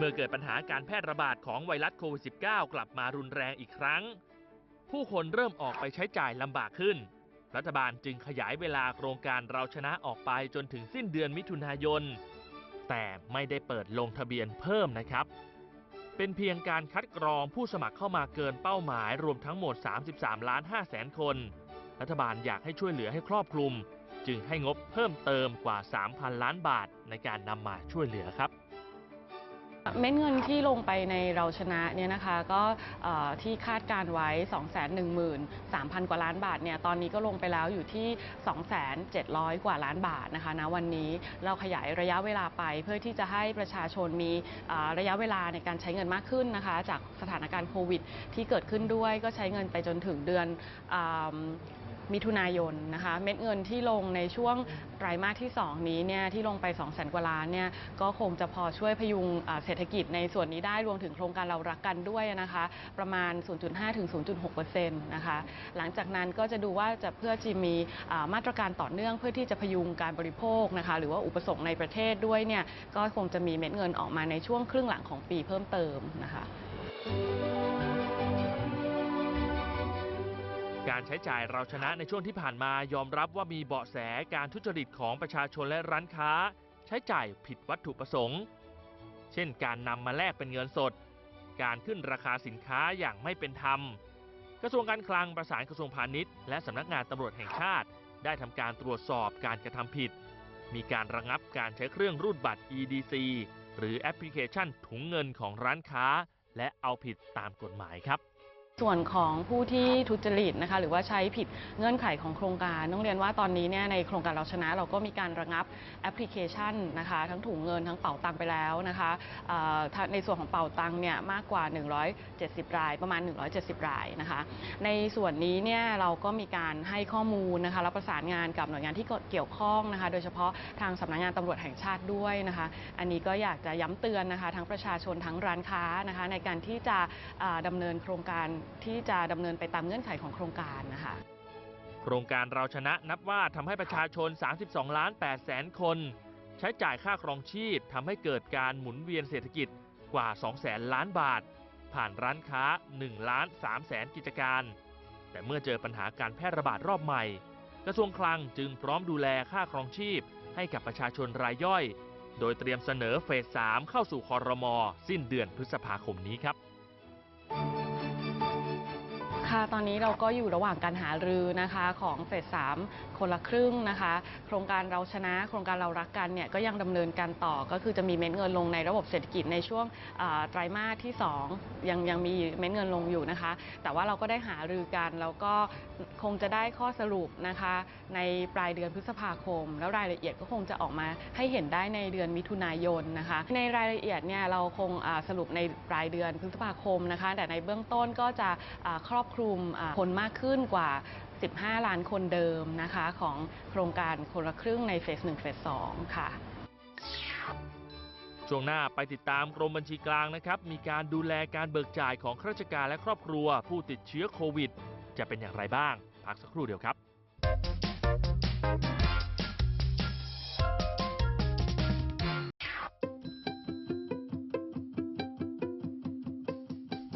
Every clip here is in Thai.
เมื่อเกิดปัญหาการแพร่ระบาดของไวรัสโควิด -19 กลับมารุนแรงอีกครั้ง ผู้คนเริ่มออกไปใช้จ่ายลำบากขึ้น รัฐบาลจึงขยายเวลาโครงการเราชนะออกไปจนถึงสิ้นเดือนมิถุนายน แต่ไม่ได้เปิดลงทะเบียนเพิ่มนะครับ เป็นเพียงการคัดกรองผู้สมัครเข้ามาเกินเป้าหมายรวมทั้งหมด 33 ล้าน5แสนคน รัฐบาลอยากให้ช่วยเหลือให้ครอบคลุม จึงให้งบเพิ่มเติมกว่า 3,000 ล้านบาทในการนำมาช่วยเหลือครับ เม็ดเงินที่ลงไปในเราชนะเนี่ยนะคะก็ที่คาดการไว้ 213,000 กว่าล้านบาทเนี่ยตอนนี้ก็ลงไปแล้วอยู่ที่ 2,700 กว่าล้านบาทนะคะณวันนี้เราขยายระยะเวลาไป เพื่อที่จะให้ประชาชนมีระยะเวลาในการใช้เงินมากขึ้นนะคะ จากสถานการณ์โควิด ที่เกิดขึ้นด้วยก็ใช้เงินไปจนถึงเดือน มิถุนายนนะคะเม็ดเงินที่ลงในช่วงไตรมาสที่ 2 นี้เนี่ยที่ลงไป 2 0 0แสนกว่าล้านเนี่ยก็คงจะพอช่วยพยุงเศรษฐกิจในส่วนนี้ได้รวมถึงโครงการเรารักกันด้วยนะคะประมาณ 0.5 ถึง 0.6%นะคะหลังจากนั้นก็จะดูว่าจะเพื่อจะมีมาตรการต่อเนื่องเพื่อที่จะพยุงการบริโภคนะคะหรือว่าอุปสงค์ในประเทศด้วยเนี่ยก็คงจะมีเม็ดเงินออกมาในช่วงครึ่งหลังของปีเพิ่มเติมนะคะ การใช้จ่ายเราชนะในช่วงที่ผ่านมายอมรับว่ามีเบาะแสการทุจริตของประชาชนและร้านค้า ใช้จ่ายผิดวัตถุประสงค์ เช่นการนำมาแลกเป็นเงินสด การขึ้นราคาสินค้าอย่างไม่เป็นธรรม กระทรวงการคลังประสานกระทรวงพาณิชย์และสำนักงานตำรวจแห่งชาติ ได้ทำการตรวจสอบการกระทำผิด มีการระงับการใช้เครื่องรูดบัตร EDC หรือแอปพลิเคชันถุงเงินของร้านค้า และเอาผิดตามกฎหมายครับ ส่วนของผู้ที่ทุจริตนะคะหรือว่าใช้ผิดเงื่อนไขของโครงการต้องเรียนว่าตอนนี้เนี่ยในโครงการเราชนะเราก็มีการระงับแอปพลิเคชันนะคะทั้งถุงเงินทั้งเป่าตังไปแล้วนะคะในส่วนของเป่าตังเนี่ยมากกว่า 170 รายประมาณ 170 รายนะคะในส่วนนี้เนี่ยเราก็มีการให้ข้อมูลนะคะและประสานงานกับหน่วยงานที่เกี่ยวข้องนะคะโดยเฉพาะทางสำนักงานตำรวจแห่งชาติด้วยนะคะอันนี้ก็อยากจะย้ำเตือนนะคะทั้งประชาชนทั้งร้านค้านะคะในการที่จะอ่าดำเนินโครงการที่จะดำเนินไปตามเงื่อนไขของโครงการนะคะ โครงการเราชนะนับว่าทำให้ประชาชน 32 ล้าน8แสนคน ใช้จ่ายค่าครองชีพทำให้เกิดการหมุนเวียนเศรษฐกิจกว่า 2 แสนล้านบาท ผ่านร้านค้า 1 ล้าน3แสนกิจการ แต่เมื่อเจอปัญหาการแพร่ระบาดรอบใหม่ กระทรวงคลังจึงพร้อมดูแลค่าครองชีพ ให้กับประชาชนรายย่อย โดยเตรียมเสนอเฟส 3 เข้าสู่คอรมอสิ้นเดือนพฤษภาคมนี้ครับ ค่ะ ตอนนี้เราก็อยู่ระหว่างการหารือนะคะของเฟสสามคนละครึ่งนะคะ โครงการเราชนะ โครงการเรารักกันเนี่ยก็ยังดำเนินการต่อก็คือจะมีเม็ดเงินลงในระบบเศรษฐกิจในช่วงอ่าไตรมาสที่ 2 ยังยังมีเม็ดเงินลงอยู่นะคะ แต่ว่าเราก็ได้หารือกันแล้วก็คงจะได้ข้อสรุปนะคะ ในปลายเดือนพฤษภาคม แล้วรายละเอียดก็คงจะออกมาให้เห็นได้ในเดือนมิถุนายนนะคะ ในรายละเอียดเนี่ยเราคงอ่าสรุปในปลายเดือนพฤษภาคมนะคะ แต่ในเบื้องต้นก็จะอ่าครอบคลุมลุมคนมากขึ้นกว่า 15 ล้านคนเดิมนะคะของโครงการคนละครึ่งในเฟส1เฟส2ค่ะ ช่วงหน้าไปติดตามกรมบัญชีกลางนะครับ มีการดูแลการเบิกจ่ายของข้าราชการและครอบครัว ผู้ติดเชื้อโควิด จะเป็นอย่างไรบ้าง พักสักครู่เดียวครับ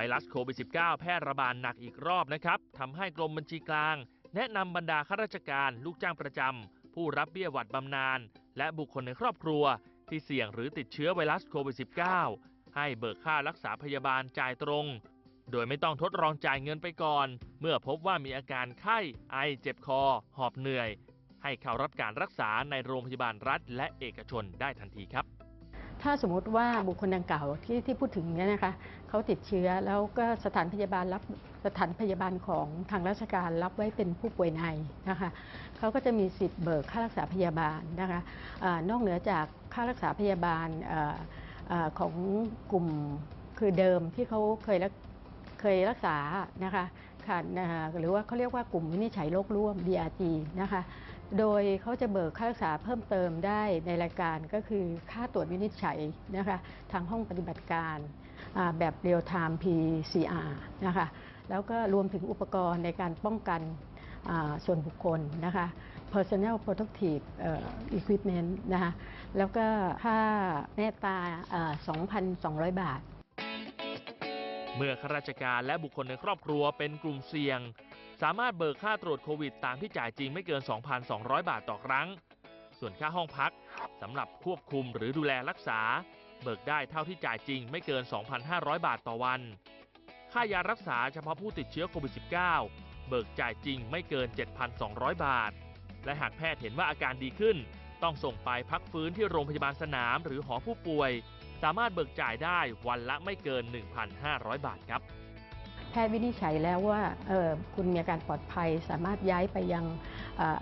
ไวรัสโควิด -19 แพร่ระบาดหนักอีกรอบนะครับทำให้กรมบัญชีกลาง แนะนำบรรดาข้าราชการลูกจ้างประจำผู้รับเบี้ยหวัดบำนาญและบุคคลในครอบครัว ที่เสี่ยงหรือติดเชื้อไวรัสโควิด -19 ให้เบิกค่ารักษาพยาบาลจ่ายตรง โดยไม่ต้องทดลองจ่ายเงินไปก่อน เมื่อพบว่ามีอาการไข้ไอเจ็บคอ หอบเหนื่อย ให้เข้ารับการรักษาในโรงพยาบาลรัฐ และเอกชนได้ทันทีครับ ถ้าสมมุติว่าบุคคลดังกล่าวที่ที่พูดถึงเนี่ยนะคะเขาติดเชื้อแล้วก็สถานพยาบาลรับสถานพยาบาลของทางราชการรับไว้เป็นผู้ป่วยในนะคะเขาก็จะมีสิทธิ์เบิกค่ารักษาพยาบาลนะคะอานอกเหนือจากค่ารักษาพยาบาลออของกลุ่มคือเดิมที่เขาเคยรักเคยรักษานะคะค่ะนะคะหรือว่าเขาเรียกว่ากลุ่มวินิจฉัยโรคร่วม DRG นะคะ โดยเขาจะเบิกค่ารักษาเพิ่มเติมได้ในรายการก็คือค่าตรวจวินิจฉัยนะคะทางห้องปฏิบัติการแบบเรียลไทม์ PCR นะคะแล้วก็รวมถึงอุปกรณ์ในการป้องกันส่วนบุคคลนะคะ personal protective equipment นะคะแล้วก็ค่าแม่ตา 2,200 บาท เมื่อข้าราชการและบุคคลในครอบครัวเป็นกลุ่มเสี่ยง สามารถเบิกค่าตรวจโควิดตามที่จ่ายจริงไม่เกิน 2,200 บาทต่อครั้ง ส่วนค่าห้องพักสำหรับควบคุมหรือดูแลรักษา เบิกได้เท่าที่จ่ายจริงไม่เกิน 2,500 บาทต่อวัน ค่ายารักษาเฉพาะผู้ติดเชื้อโควิด -19 เบิกจ่ายจริงไม่เกิน 7,200 บาท และหากแพทย์เห็นว่าอาการดีขึ้น ต้องส่งไปพักฟื้นที่โรงพยาบาลสนามหรือหอผู้ป่วย สามารถเบิกจ่ายได้วันละไม่เกิน 1,500 บาทครับ แพทย์วินิจฉัยแล้วว่าออคุณมีอาการปลอดภัยสามารถย้ายไปยังเออ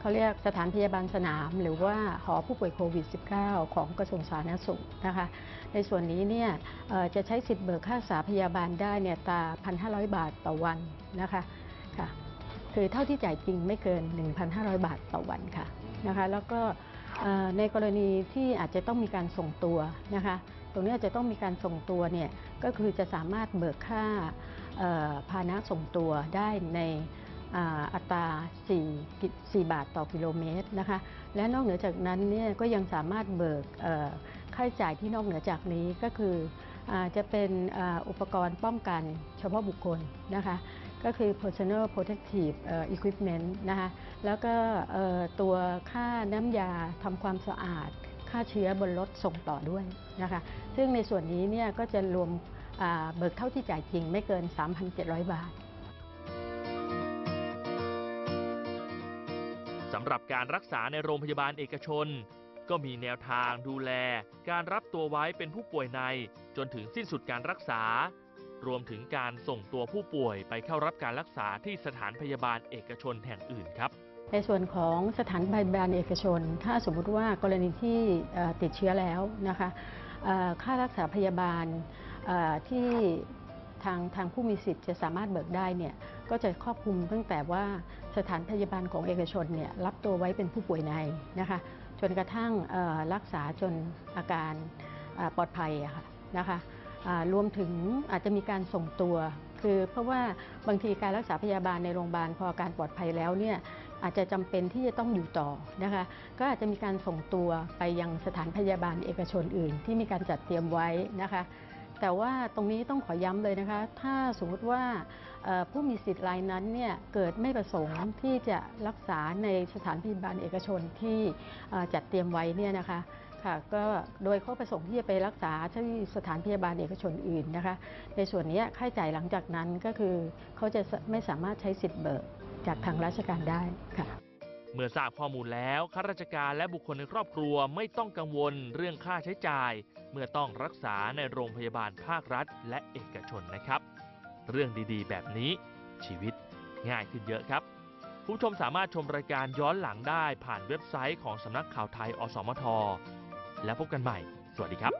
เขาเรียกสถานพยาบาลสนาม หรือว่าหอผู้ป่วยโควิด -19 ของกระทรวงสาธารณสุขนะคะ ในส่วนนี้เนี่ยออจะใช้สิทธิ์เบิกค่ารักษาพยาบาลได้เนี่ยตา 1,500 บาทต่อวันนะคะค่ะคือเท่าที่จ่ายจริงไม่เกิน 1,500 บาทต่อวันค่ะนะคะ แล้วก็ในกรณีที่อาจจะต้องมีการส่งตัวนะคะ ตรงนี้อาจจะต้องมีการส่งตัวเนี่ยก็คือจะสามารถเบิกค่า พานะส่งตัวได้ในอัตรา 4 4 บาทต่อกิโลเมตรนะคะ และนอกเหนือจากนั้นเนี่ยก็ยังสามารถเบิกค่าใช้จ่ายที่นอกเหนือจากนี้ก็คืออจะเป็นอ,อุปกรณ์ป้องกันเฉพาะบุคคลนะคะ ก็คือ personal protective equipment นะคะ แล้วก็ตัวค่าน้ำยาทำความสะอาด ค่าเชื้อบนรถส่งต่อด้วยนะคะ ซึ่งในส่วนนี้เนี่ยก็จะรวม เบิกเท่าที่จ่ายจริงไม่เกิน 3,700 บาทสำหรับการรักษาในโรงพยาบาลเอกชน ก็มีแนวทางดูแล การรับตัวไว้เป็นผู้ป่วยใน จนถึงสิ้นสุดการรักษา รวมถึงการส่งตัวผู้ป่วยไปเข้ารับการรักษาที่สถานพยาบาลเอกชนแห่งอื่นครับ ในส่วนของสถานพยาบาลเอกชน ถ้าสมมุติว่ากรณีที่เอ่อติดเชื้อแล้วนะคะเอ่อค่ารักษาพยาบาลเอ่อ ที่ทางทางผู้มีสิทธิ์จะสามารถเบิกได้เนี่ยก็จะครอบคลุมตั้งแต่ว่าสถานพยาบาลของเอกชนเนี่ยรับตัวไว้เป็นผู้ป่วยในนะคะจนกระทั่งรักษาจนอาการปลอดภัยะค่ะนะคะรวมถึงอาจจะมีการส่งตัว คือเพราะว่าบางทีการรักษาพยาบาลในโรงพยาบาลพออาการปลอดภัยแล้วเนี่ยอาจจะจำเป็นที่จะต้องอยู่ต่อนะคะ ก็อาจจะมีการส่งตัวไปยังสถานพยาบาลเอกชนอื่น ที่มีการจัดเตรียมไว้นะคะ แต่ว่าตรงนี้ต้องขอย้ำเลยนะคะ ถ้าสมมติว่าผู้มีสิทธิ์รายนั้นเนี่ยเกิดไม่ประสงค์ที่จะรักษาในสถานพยาบาลเอกชนที่จัดเตรียมไว้เนี่ยนะคะค่ะก็โดยเขาประสงค์ที่จะไปรักษาที่สถานพยาบาลเอกชนอื่นนะคะ ในส่วนนี้ค่าใช้จ่ายหลังจากนั้นก็คือเขาจะไม่สามารถใช้สิทธิ์เบิกจากทางราชการได้ค่ะ เมื่อทราบข้อมูลแล้วข้าราชการและบุคคลในครอบครัวไม่ต้องกังวลเรื่องค่าใช้จ่าย เมื่อต้องรักษาในโรงพยาบาลภาครัฐ และเอกชนนะครับ เรื่องดีๆ แบบนี้ชีวิตง่ายขึ้นเยอะครับ ผู้ชมสามารถชมรายการย้อนหลังได้ผ่านเว็บไซต์ของสำนักข่าวไทยอสมท แล้วพบกันใหม่ สวัสดีครับ